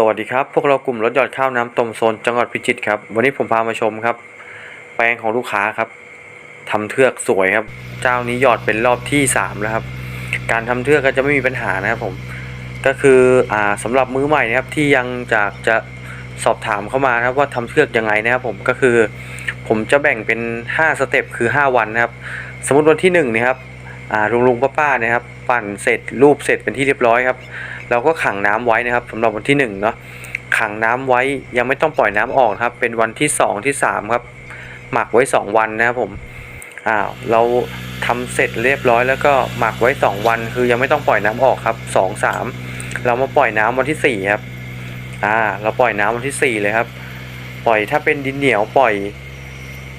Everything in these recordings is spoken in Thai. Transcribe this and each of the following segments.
สวัสดีครับ พวกเรากลุ่มรถหยอดข้าวน้ำต้มโซนจังหวัดพิจิตรครับ วันนี้ผมพามาชมครับ แปลงของลูกค้าครับทำเทือกสวยครับ เจ้านี้หยอดเป็นรอบที่สามแล้วครับ การทำเทือกก็จะไม่มีปัญหานะครับผม ก็คืออ่าสำหรับมือใหม่นะครับที่ยังจากจะสอบถามเข้ามานะครับว่าทำเทือกยังไงนะครับผมก็คือ ผมจะแบ่งเป็น 5 สเต็ปคือ 5 วันนะครับ สมมติวันที่1นี่ครับ ลุงลุงป้าป้าๆนะครับปั่นเสร็จรูปเสร็จเป็นที่เรียบร้อยครับ เราก็ขังน้ำไว้นะครับสำหรับวันที่1เนาะขังน้ำไว้ยังไม่ต้องปล่อยน้ำออกครับ เป็นวันที่ 2 ที่ 3 ครับ หมักไว้ 2 วันนะครับผมอ้าวเราทำเสร็จเรียบร้อยแล้วก็หมักไว้ 2 วัน คือยังไม่ต้องปล่อยน้ำออกครับ2 3เรามาปล่อยน้ำวันที่4ครับอ่าเราปล่อยน้ำวันที่ 4 เลยครับ ปล่อยถ้าเป็นดินเหนียวปล่อย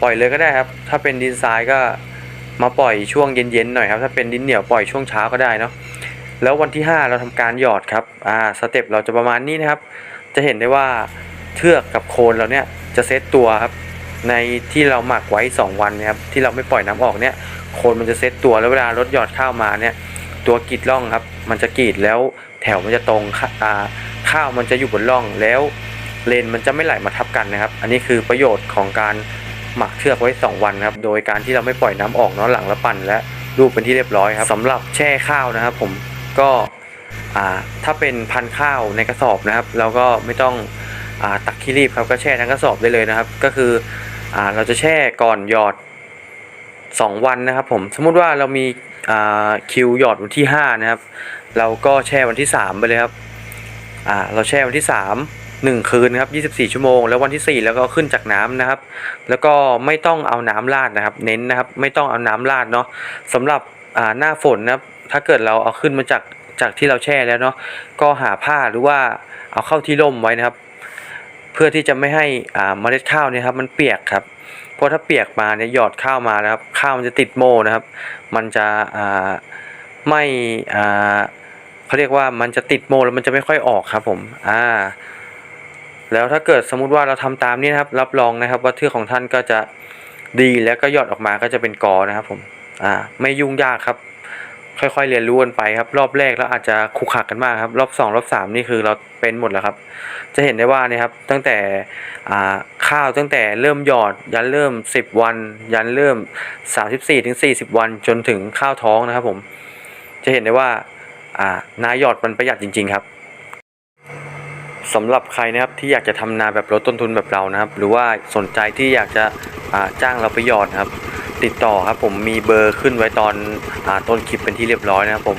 ปล่อยเลยก็ได้ครับ ถ้าเป็นดินทรายก็ มาปล่อยช่วงเย็นๆหน่อยครับ ถ้าเป็นดินเหนียวปล่อยช่วงเช้าก็ได้เนาะแล้ววันที่ 5 เราทำการหยอดครับอ่าสเต็ปเราจะประมาณนี้นะครับ จะเห็นได้ว่าเทือกกับโคนเราเนี่ยจะเซตตัวครับในที่เราหมักไว้ 2 วันนะครับที่เราไม่ปล่อยน้ำออกเนี่ยโคนมันจะเซตตัวแล้วเวลารถหยอดข้าวมาเนี่ยตัวกรีดร่องครับ มันจะกรีดแล้วแถวมันจะตรงข้าอ่าข้าวมันจะอยู่บนร่องแล้วเลนมันจะไม่ไหลมาทับกันนะครับ อันนี้คือประโยชน์ของการ หมักเชือกไว้ 2 วันครับโดยการที่เราไม่ปล่อยน้ำออกเนาะหลังละปั่นและรูปเป็นที่เรียบร้อยครับสำหรับแช่ข้าวนะครับ ผมก็อ่าถ้าเป็นพันข้าวในกระสอบนะครับ เราก็ไม่ต้องอตักขี้รีบครับก็แช่ทั้งกระสอบได้เลยนะครับ ก็คืออ่าเราจะแช่ก่อนหยอด 2 วันนะครับ ผมสมมุติว่าเรามีอ่าคิวหยอดวันที่ 5 นะครับ เราก็แช่วันที่ 3 ไปเลยครับอ่าเราแช่วันที่ 3 1 คืนครับ 24 ชั่วโมง แล้ววันที่ 4 แล้วก็ขึ้นจากน้ำนะครับ แล้วก็ไม่ต้องเอาน้ำราดนะครับ เน้นนะครับไม่ต้องเอาน้ำราดเนาะสำหรับหน้าฝนนะครับถ้าเกิดเราเอาขึ้นมาจากจากที่เราแช่แล้วเนาะก็หาผ้าหรือว่าเอาเข้าที่ร่มไว้นะครับ เพื่อที่จะไม่ให้อ่าเมล็ดข้าวเนี่ยครับมันเปียกครับเพราะถ้าเปียกมาเนี่ยหยอดข้าวมานะครับข้าวมันจะติดโมนะครับ มันจะอ่าไม่อ่าเขาเรียกว่ามันจะติดโมแล้วมันจะไม่ค่อยออกครับผมอ่า แล้วถ้าเกิดสมมุติว่าเราทำตามนี้นะครับ รับรองนะครับว่าเทือกของท่านก็จะดีแล้วก็หยอดออกมาก็จะเป็นกอนะครับผมอ่าไม่ยุ่งยากครับ ค่อยๆเรียนรู้กันไปครับ รอบแรกแล้วอาจจะคุกคักกันมากครับ รอบสองรอบสามนี่คือเราเป็นหมดแล้วครับ จะเห็นได้ว่านี่ครับตั้งแต่อ่าข้าวตั้งแต่เริ่มหยอด ยันเริ่ม 10 วัน ยันเริ่ม 34ถึง40วัน จนถึงข้าวท้องนะครับผม จะเห็นได้ว่าอ่านาหยอดมันประหยัดจริง ๆ ครับ สำหรับใครนะครับที่อยากจะทำนาแบบลดต้นทุนแบบเรานะครับ หรือว่าสนใจที่อยากจะจ้างเราไปหยอดนครับ ติดต่อครับผมมีเบอร์ขึ้นไว้ตอนอต้นคลิปเป็นที่เรียบร้อยนะครับผม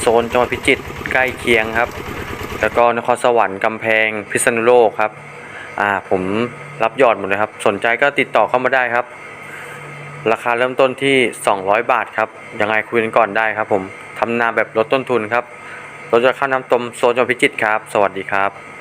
โซนจังหวัดพิจิตรใกล้เคียงครับ แล้วก็นครสวรรค์กำแพงพิษณุโลกครับผมรับหยอดหมดเลยครับ สนใจก็ติดต่อเข้ามาได้ครับ ราคาเริ่มต้นที่ 200 บาทครับยังไงคุยกันก่อนได้ครับ ผมทำนาแบบลดต้นทุนครับรถจะเข้าน้ำต้มโซนจังหวัดพิจิตรครับ สวัสดีครับ